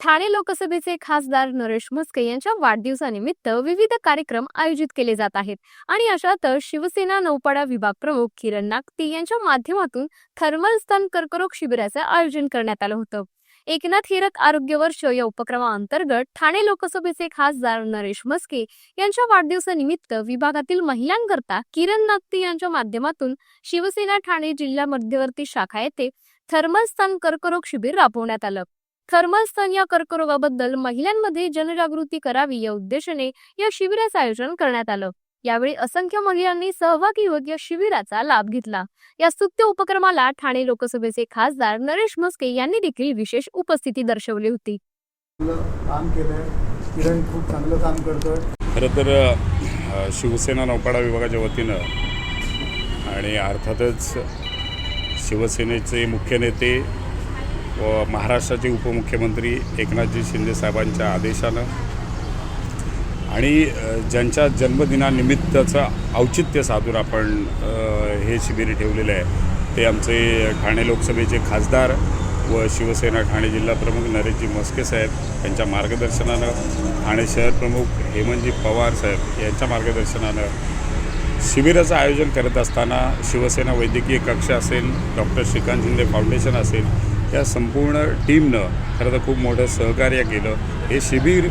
ठाणे लोकसभेचे खासदार नरेश म्हस्के यांच्या वाढदिवसानिमित्त विविध कार्यक्रम आयोजित केले जात आहेत. आणि अशातच शिवसेना नौपाडा विभाग प्रमुख किरण नागती यांच्या माध्यमातून थर्मल स्तन कर्करोग शिबिराचे आयोजन करण्यात आलं होतं. एकनाथ हिरक आरोग्य वर्ष या उपक्रमाअंतर्गत ठाणे लोकसभेचे खासदार नरेश म्हस्के यांच्या वाढदिवसानिमित्त विभागातील महिलांकरता किरण नागती यांच्या माध्यमातून शिवसेना ठाणे जिल्हा मध्यवर्ती शाखा येथे थर्मल स्तन कर्करोग शिबिर राबवण्यात आलं. थर्मल स्तन या कर्करोगाबद्दल महिलांमध्ये जनजागृती करावी या उद्देशाने या शिबिराचं आयोजन करण्यात आलं. यावेळी असंख्य महिलांनी सहभागी होत या शिबिराचा लाभ घेतला. या स्तुत्य उपक्रमाला ठाणे लोकसभेचे खासदार नरेश म्हस्के यांनी देखील विशेष उपस्थिती दर्शवली होती. चांगलं काम केलं आहे किरण खूप चांगलं काम करतोय. खरं तर शिवसेना नौपाडा विभागाच्या वतीनं आणि अर्थातच शिवसेनेचे मुख्य नेते व महाराष्ट्राचे उपमुख्यमंत्री एकनाथजी शिंदे साहेबांच्या आदेशानं आणि ज्यांच्या जन्मदिनानिमित्ताचं औचित्य साधून आपण हे शिबिर ठेवलेलं आहे ते आमचे ठाणे लोकसभेचे खासदार व शिवसेना ठाणे जिल्हा प्रमुख नरेशजी मस्के साहेब यांच्या मार्गदर्शनानं ठाणे शहर प्रमुख हेमंतजी पवार साहेब यांच्या मार्गदर्शनानं शिबिराचं आयोजन करत असताना शिवसेना वैद्यकीय कक्ष असेल डॉक्टर श्रीकांत शिंदे फाउंडेशन असेल या संपूर्ण टीमनं खरं तर खूप मोठं सहकार्य केलं. हे शिबिर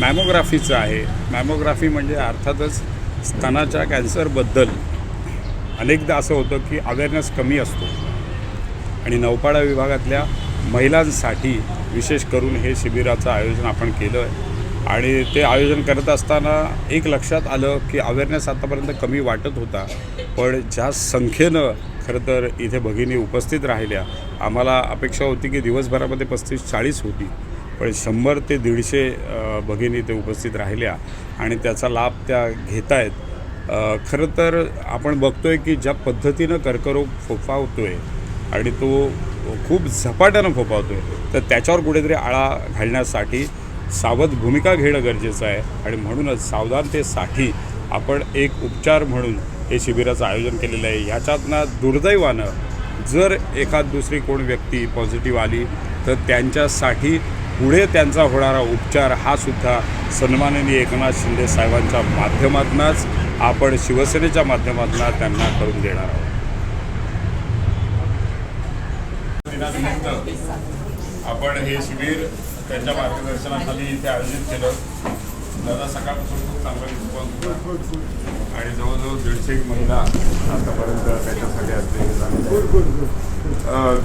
मॅमोग्राफीचं आहे. मॅमोग्राफी म्हणजे अर्थातच स्तनाच्या कॅन्सरबद्दल. अनेकदा असं होतं की अवेअरनेस कमी असतो. आणि नौपाडा विभागातल्या महिलांसाठी विशेष करून हे शिबिराचं आयोजन आपण केलं. आहे आणि ते आयोजन करत असताना एक लक्षात आलं की अवेअरनेस आतापर्यंत कमी वाटत होता. पण ज्या संख्येनं खरं तर इथे भगिनी उपस्थित राहिल्या. आम्हाला अपेक्षा होती की दिवसभरामध्ये पस्तीस चाळीस होती. पण शंभर ते दीडशे भगिनी इथे उपस्थित राहिल्या आणि त्याचा लाभ त्या घेत आहेत खरं तर आपण बघतोय की ज्या पद्धतीनं कर्करोग फोफावतोय आणि तो खूप झपाट्यानं फोफावतोय तर त्याच्यावर कुठेतरी आळा घालण्यासाठी सावध भूमिका घेणं गरजेचं आहे. आणि म्हणूनच सावधानतेसाठी आपण एक उपचार म्हणून हे शिबिराचं आयोजन केलेलं आहे. ह्याच्यातनं दुर्दैवानं जर एखाद दुसरी कोण व्यक्ती पॉझिटिव्ह आली तर त्यांच्यासाठी पुढे त्यांचा होणारा उपचार हा सुद्धा सन्माननीय एकनाथ शिंदे साहेबांच्या माध्यमातूनच आपण शिवसेनेच्या माध्यमातून त्यांना करून देणार आहोत. आपण हे शिबिर त्यांच्या मार्गदर्शनाखाली इथे आयोजित केलं. दादा सकाळपासून खूप चांगला रिस्पॉन्स होता. आणि जवळजवळ दीडशे एक महिला आतापर्यंत त्याच्यासाठी असते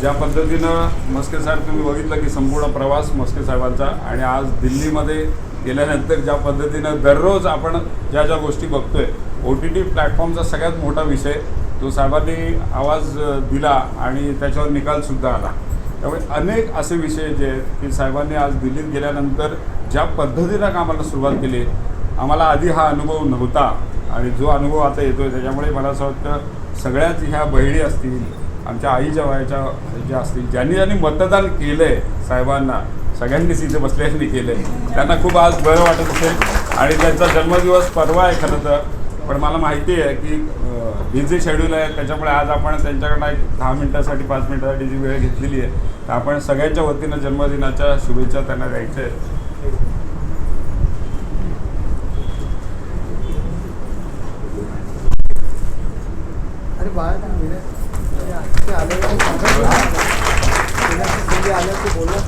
ज्या पद्धतीनं मस्के साहेब तुम्ही बघितलं की संपूर्ण प्रवास मस्के साहेबांचा. आणि आज दिल्लीमध्ये गेल्यानंतर ज्या पद्धतीनं दररोज आपण ज्या ज्या गोष्टी बघतोय ओ टी टी प्लॅटफॉर्मचा सगळ्यात मोठा विषय तो साहेबांनी आवाज दिला आणि त्याच्यावर निकालसुद्धा आला. त्यामुळे अनेक असे विषय जे आहेत की साहेबांनी आज दिल्लीत गेल्यानंतर ज्या पद्धतीनं कामाला सुरुवात केली आम्हाला आधी हा अनुभव नव्हता आणि जो अनुभव आता येतो आहे त्याच्यामुळे मला असं वाटतं सगळ्याच ह्या बहिणी असतील आमच्या आईच्या वयाच्या ज्या असतील ज्यांनी ज्यांनी मतदान केलं आहे साहेबांना सगळ्यांनीच इथे बसल्याने केलं आहे त्यांना खूप आज बरं वाटत असेल आणि त्यांचा जन्मदिवस परवा आहे खरं तर. पण मला माहिती आहे की बिझी शेड्यूल आहे. त्याच्यामुळे आज आपण त्यांच्याकडनं एक दहा मिनटासाठी पाच मिनटासाठी जी वेळ घेतलेली आहे तर आपण सगळ्यांच्या वतीनं जन्मदिनाच्या शुभेच्छा त्यांना द्यायच्या आहेत. ते आले बोलला.